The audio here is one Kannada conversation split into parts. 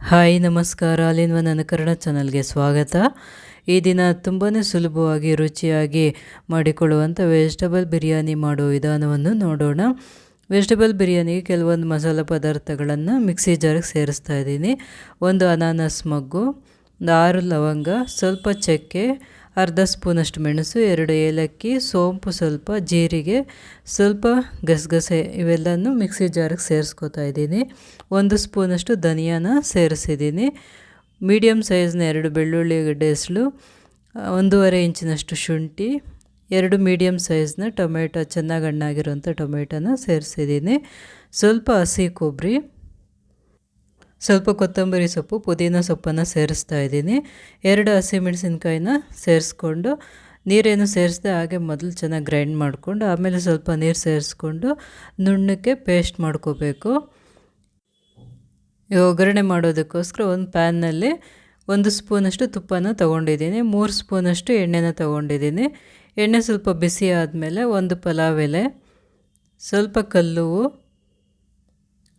ಹಾಯ್, ನಮಸ್ಕಾರ. ಅಲ್ಲಿನ ನನ್ನ ಚಾನಲ್ಗೆ ಸ್ವಾಗತ. ಈ ದಿನ ತುಂಬಾ ಸುಲಭವಾಗಿ, ರುಚಿಯಾಗಿ ಮಾಡಿಕೊಳ್ಳುವಂಥ ವೆಜಿಟಬಲ್ ಬಿರಿಯಾನಿ ಮಾಡುವ ವಿಧಾನವನ್ನು ನೋಡೋಣ. ವೆಜಿಟಬಲ್ ಬಿರಿಯಾನಿಗೆ ಕೆಲವೊಂದು ಮಸಾಲೆ ಪದಾರ್ಥಗಳನ್ನು ಮಿಕ್ಸಿ ಜಾರಿಗೆ ಸೇರಿಸ್ತಾ ಇದ್ದೀನಿ. ಒಂದು ಅನಾನಸ್ ಮಗ್ಗು, ಒಂದು ಆರು ಲವಂಗ, ಸ್ವಲ್ಪ ಚಕ್ಕೆ ಅರ್ಧ ಸ್ಪೂನಷ್ಟು ಮೆಣಸು, ಎರಡು ಏಲಕ್ಕಿ, ಸೋಂಪು ಸ್ವಲ್ಪ, ಜೀರಿಗೆ, ಸ್ವಲ್ಪ ಗಸಗಸೆ, ಇವೆಲ್ಲನೂ ಮಿಕ್ಸಿ ಜಾರಿಗೆ ಸೇರಿಸ್ಕೋತಾ ಇದ್ದೀನಿ. ಒಂದು ಸ್ಪೂನಷ್ಟು ಧನಿಯಾನ ಸೇರಿಸಿದ್ದೀನಿ. ಮೀಡಿಯಮ್ ಸೈಜ್ನ ಎರಡು ಬೆಳ್ಳುಳ್ಳಿ ಗಡ್ಡೆ ಹೆಸಳು, ಒಂದೂವರೆ ಇಂಚಿನಷ್ಟು ಶುಂಠಿ, ಎರಡು ಮೀಡಿಯಮ್ ಸೈಜ್ನ ಟೊಮೆಟೊ, ಚೆನ್ನಾಗಿ ಟೊಮೆಟೊನ ಸೇರಿಸಿದ್ದೀನಿ. ಸ್ವಲ್ಪ ಹಸಿ ಕೊಬ್ಬರಿ ಸ್ವಲ್ಪ ಕೊತ್ತಂಬರಿ ಸೊಪ್ಪು, ಪುದೀನ ಸೊಪ್ಪನ್ನು ಸೇರಿಸ್ತಾ ಇದ್ದೀನಿ. ಎರಡು ಹಸಿಮೆಣಸಿನ್ಕಾಯಿನ ಸೇರಿಸ್ಕೊಂಡು, ನೀರೇನು ಸೇರಿಸ್ದೆ ಹಾಗೆ ಮೊದಲು ಚೆನ್ನಾಗಿ ಗ್ರೈಂಡ್ ಮಾಡಿಕೊಂಡು, ಆಮೇಲೆ ಸ್ವಲ್ಪ ನೀರು ಸೇರಿಸ್ಕೊಂಡು ನುಣ್ಣಕ್ಕೆ ಪೇಸ್ಟ್ ಮಾಡ್ಕೋಬೇಕು. ಒಗ್ಗರಣೆ ಮಾಡೋದಕ್ಕೋಸ್ಕರ ಒಂದು ಪ್ಯಾನ್ನಲ್ಲಿ ಒಂದು ಸ್ಪೂನಷ್ಟು ತುಪ್ಪನ ತೊಗೊಂಡಿದ್ದೀನಿ. ಮೂರು ಸ್ಪೂನಷ್ಟು ಎಣ್ಣೆನ ತೊಗೊಂಡಿದ್ದೀನಿ. ಎಣ್ಣೆ ಸ್ವಲ್ಪ ಬಿಸಿ ಆದಮೇಲೆ ಒಂದು ಪಲಾವ್ ಎಲೆ, ಸ್ವಲ್ಪ ಕಲ್ಲುವು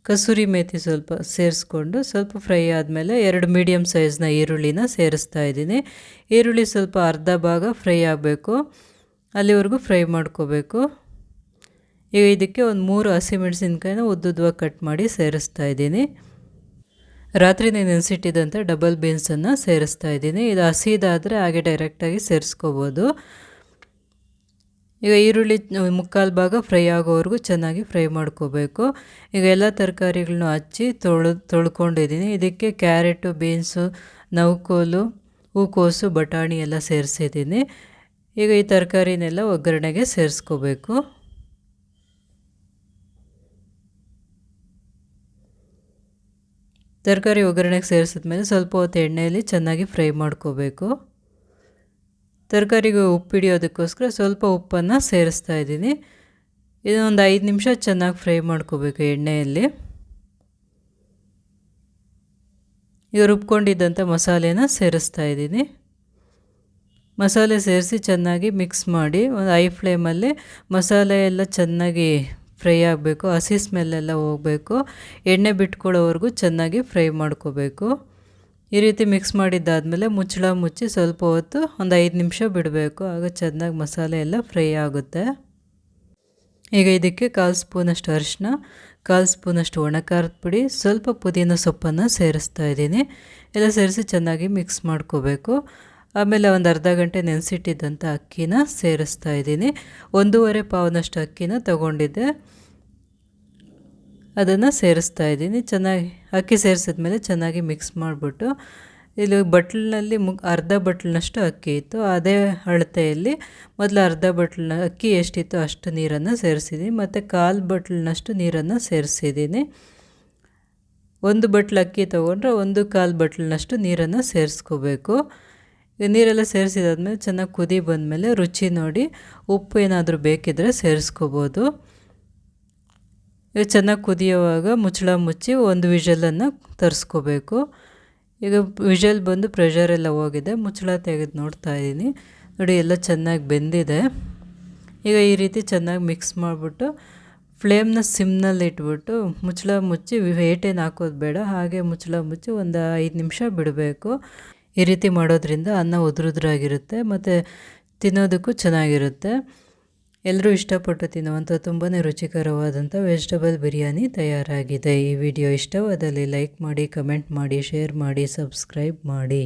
ಕಸೂರಿ ಮೇಥಿ ಸ್ವಲ್ಪ ಸೇರಿಸ್ಕೊಂಡು ಸ್ವಲ್ಪ ಫ್ರೈ ಆದಮೇಲೆ ಎರಡು ಮೀಡಿಯಮ್ ಸೈಜ್ನ ಈರುಳ್ಳಿನ ಸೇರಿಸ್ತಾ ಇದ್ದೀನಿ. ಈರುಳ್ಳಿ ಸ್ವಲ್ಪ ಅರ್ಧ ಭಾಗ ಫ್ರೈ ಆಗಬೇಕು. ಅಲ್ಲಿವರೆಗೂ ಫ್ರೈ ಮಾಡ್ಕೋಬೇಕು. ಈಗ ಇದಕ್ಕೆ ಒಂದು ಮೂರು ಹಸಿಮೆಣಸಿನ್ಕಾಯಿನ ಉದ್ದುದ್ವಾಗಿ ಕಟ್ ಮಾಡಿ ಸೇರಿಸ್ತಾ ಇದ್ದೀನಿ. ರಾತ್ರಿನೇ ನೆನೆಸಿಟ್ಟಿದ್ದಂಥ ಡಬಲ್ ಬೀನ್ಸನ್ನು ಸೇರಿಸ್ತಾ ಇದ್ದೀನಿ. ಇದು ಹಸಿದಾದರೆ ಹಾಗೆ ಡೈರೆಕ್ಟಾಗಿ ಸೇರಿಸ್ಕೋಬೋದು. ಈಗ ಈರುಳ್ಳಿ ಮುಕ್ಕಾಲು ಭಾಗ ಫ್ರೈ ಆಗೋವರೆಗೂ ಚೆನ್ನಾಗಿ ಫ್ರೈ ಮಾಡ್ಕೋಬೇಕು. ಈಗ ಎಲ್ಲ ತರಕಾರಿಗಳನ್ನೂ ಹಚ್ಚಿ ತೊಳೆ, ತೊಳ್ಕೊಂಡಿದ್ದೀನಿ. ಇದಕ್ಕೆ ಕ್ಯಾರೆಟು, ಬೀನ್ಸು ನೌಕೋಲು ಹೂಕೋಸು, ಬಟಾಣಿ ಎಲ್ಲ ಸೇರಿಸಿದ್ದೀನಿ. ಈಗ ಈ ತರಕಾರಿನೆಲ್ಲ ಒಗ್ಗರಣೆಗೆ ಸೇರಿಸ್ಕೋಬೇಕು. ತರಕಾರಿ ಒಗ್ಗರಣೆಗೆ ಸೇರಿಸಿದ್ಮೇಲೆ ಸ್ವಲ್ಪ ಹೊತ್ತು ಎಣ್ಣೆಯಲ್ಲಿ ಚೆನ್ನಾಗಿ ಫ್ರೈ ಮಾಡ್ಕೋಬೇಕು. ತರಕಾರಿಗೆ ಉಪ್ಪು ಹಿಡಿಯೋದಕ್ಕೋಸ್ಕರ ಸ್ವಲ್ಪ ಉಪ್ಪನ್ನು ಸೇರಿಸ್ತಾ ಇದ್ದೀನಿ. ಇದೊಂದು ಐದು ನಿಮಿಷ ಚೆನ್ನಾಗಿ ಫ್ರೈ ಮಾಡ್ಕೋಬೇಕು ಎಣ್ಣೆಯಲ್ಲಿ. ಈಗ ರುಬ್ಕೊಂಡಿದ್ದಂಥ ಮಸಾಲೆನ ಸೇರಿಸ್ತಾ ಇದ್ದೀನಿ. ಮಸಾಲೆ ಸೇರಿಸಿ ಚೆನ್ನಾಗಿ ಮಿಕ್ಸ್ ಮಾಡಿ ಒಂದು ಐ ಫ್ಲೇಮಲ್ಲಿ ಮಸಾಲೆ ಎಲ್ಲ ಚೆನ್ನಾಗಿ ಫ್ರೈ ಆಗಬೇಕು, ಹಸಿ ಸ್ಮೆಲ್ಲೆಲ್ಲ ಹೋಗಬೇಕು. ಎಣ್ಣೆ ಬಿಟ್ಕೊಳ್ಳೋವರೆಗೂ ಚೆನ್ನಾಗಿ ಫ್ರೈ ಮಾಡ್ಕೋಬೇಕು. ಈ ರೀತಿ ಮಿಕ್ಸ್ ಮಾಡಿದ್ದಾದಮೇಲೆ ಮುಚ್ಚಳ ಮುಚ್ಚಿ ಸ್ವಲ್ಪ ಹೊತ್ತು ಒಂದು ಐದು ನಿಮಿಷ ಬಿಡಬೇಕು. ಆಗ ಚೆನ್ನಾಗಿ ಮಸಾಲೆ ಎಲ್ಲ ಫ್ರೈ ಆಗುತ್ತೆ. ಈಗ ಇದಕ್ಕೆ ಕಾಲು ಸ್ಪೂನಷ್ಟು ಅರಿಶಿನ ಕಾಲು ಸ್ಪೂನಷ್ಟು ಒಣ ಖಾರದ ಪುಡಿ, ಸ್ವಲ್ಪ ಪುದೀನ ಸೊಪ್ಪನ್ನು ಸೇರಿಸ್ತಾ ಇದ್ದೀನಿ. ಎಲ್ಲ ಸೇರಿಸಿ ಚೆನ್ನಾಗಿ ಮಿಕ್ಸ್ ಮಾಡ್ಕೋಬೇಕು. ಆಮೇಲೆ ಒಂದು ಅರ್ಧ ಗಂಟೆ ನೆನೆಸಿಟ್ಟಿದ್ದಂಥ ಅಕ್ಕಿನ ಸೇರಿಸ್ತಾ ಇದ್ದೀನಿ. ಒಂದೂವರೆ ಪಾವನಷ್ಟು ಅಕ್ಕಿನ ತೊಗೊಂಡಿದ್ದೆ. ಅದನ್ನು ಸೇರಿಸ್ತಾ ಇದ್ದೀನಿ. ಚೆನ್ನಾಗಿ ಅಕ್ಕಿ ಸೇರಿಸಿದ ಮೇಲೆ ಚೆನ್ನಾಗಿ ಮಿಕ್ಸ್ ಮಾಡಿಬಿಟ್ಟು, ಇಲ್ಲಿ ಬಟ್ಲಿನಲ್ಲಿ ಮುಗ್ ಅರ್ಧ ಬಟ್ಲಿನಷ್ಟು ಅಕ್ಕಿ ಇತ್ತು. ಅದೇ ಅಳತೆಯಲ್ಲಿ ಮೊದಲು ಅರ್ಧ ಬಟ್ಲಿನ, ಅಕ್ಕಿ ಎಷ್ಟಿತ್ತು ಅಷ್ಟು ನೀರನ್ನು ಸೇರಿಸಿದ್ದೀನಿ. ಮತ್ತು ಕಾಲು ಬಟ್ಲಿನಷ್ಟು ನೀರನ್ನು ಸೇರಿಸಿದ್ದೀನಿ. ಒಂದು ಬಟ್ಲು ಅಕ್ಕಿ ತೊಗೊಂಡ್ರೆ ಒಂದು ಕಾಲು ಬಟ್ಲಿನಷ್ಟು ನೀರನ್ನು ಸೇರಿಸ್ಕೋಬೇಕು. ನೀರೆಲ್ಲ ಸೇರಿಸಿದಾದ್ಮೇಲೆ ಚೆನ್ನಾಗಿ ಕುದಿ ಬಂದಮೇಲೆ ರುಚಿ ನೋಡಿ ಉಪ್ಪು ಏನಾದರೂ ಬೇಕಿದ್ದರೆ ಸೇರಿಸ್ಕೋಬೋದು. ಈಗ ಚೆನ್ನಾಗಿ ಕುದಿಯೋವಾಗ ಮುಚ್ಚಳ ಮುಚ್ಚಿ ಒಂದು ವಿಷಲನ್ನು ತರಿಸ್ಕೋಬೇಕು. ಈಗ ವಿಷಲ್ ಬಂದು ಪ್ರೆಷರೆಲ್ಲ ಹೋಗಿದೆ, ಮುಚ್ಚಳ ತೆಗೆದು ನೋಡ್ತಾ ಇದ್ದೀನಿ ನೋಡಿ, ಎಲ್ಲ ಚೆನ್ನಾಗಿ ಬೆಂದಿದೆ. ಈಗ ಈ ರೀತಿ ಚೆನ್ನಾಗಿ ಮಿಕ್ಸ್ ಮಾಡಿಬಿಟ್ಟು ಫ್ಲೇಮ್ನ ಸಿಮ್ನಲ್ಲಿ ಇಟ್ಬಿಟ್ಟು ಮುಚ್ಚಳ ಮುಚ್ಚಿ ಏಟೇನು ಹಾಕೋದು ಬೇಡ, ಹಾಗೆ ಮುಚ್ಚಳ ಮುಚ್ಚಿ ಒಂದು ಐದು ನಿಮಿಷ ಬಿಡಬೇಕು. ಈ ರೀತಿ ಮಾಡೋದ್ರಿಂದ ಅನ್ನ ಉದುರುದ್ರಾಗಿರುತ್ತೆ ಮತ್ತು ತಿನ್ನೋದಕ್ಕೂ ಚೆನ್ನಾಗಿರುತ್ತೆ. ಎಲ್ಲರೂ ಇಷ್ಟಪಟ್ಟು ತಿನ್ನುವಂಥ ತುಂಬಾ ರುಚಿಕರವಾದಂಥ ವೆಜಿಟಬಲ್ ಬಿರಿಯಾನಿ ತಯಾರಾಗಿದೆ. ಈ ವಿಡಿಯೋ ಇಷ್ಟವಾದಲ್ಲಿ ಲೈಕ್ ಮಾಡಿ ಕಮೆಂಟ್ ಮಾಡಿ ಶೇರ್ ಮಾಡಿ ಸಬ್ಸ್ಕ್ರೈಬ್ ಮಾಡಿ.